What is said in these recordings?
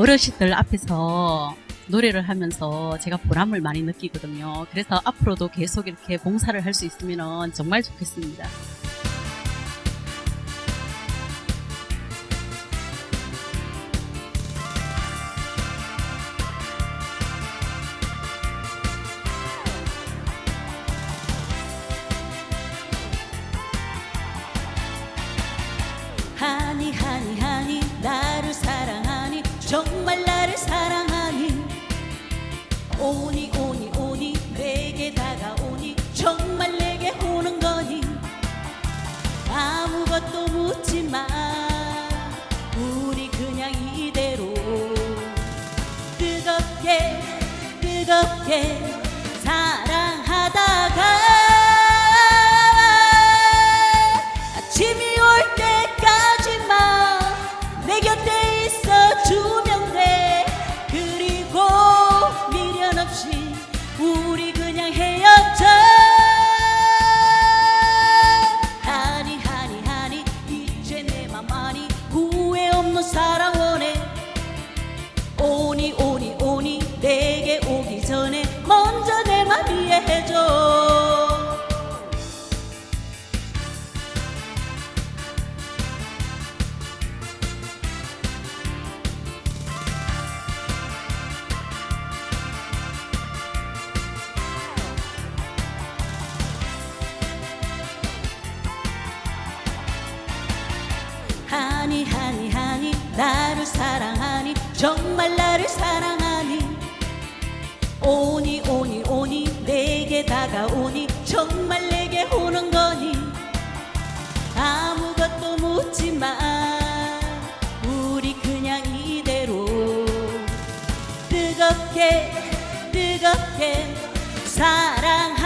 어르신들 앞에서 노래를 하면서 제가 보람을 많이 느끼거든요. 그래서 앞으로도 계속 이렇게 봉사를 할 수 있으면 정말 좋겠습니다. 오니 오니 오니 내게 다가오니 정말 내게 오는 거니. 아무것도 묻지 마. 우리 그냥 이대로. 뜨겁게 뜨겁게 사랑 정말 나를 사랑하니. 오니 오니 오니 내게 다가오니. 정말 내게 오는 거니. 아무것도 묻지 마. 우리 그냥 이대로. 뜨겁게 뜨겁게 사랑하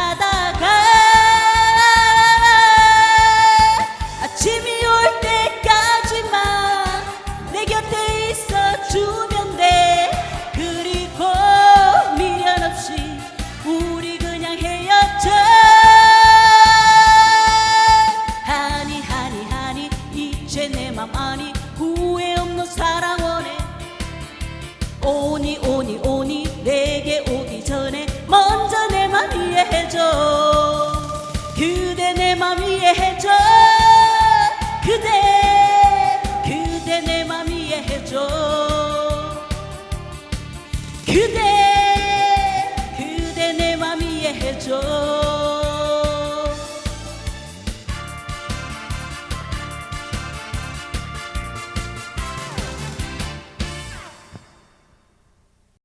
대체 내 맘 아니 후회 없는 사랑 원해 오니 오니 오니 내게 오기 전에 먼저 내 맘 이해해줘. 그대 내 맘 이해해줘. 그대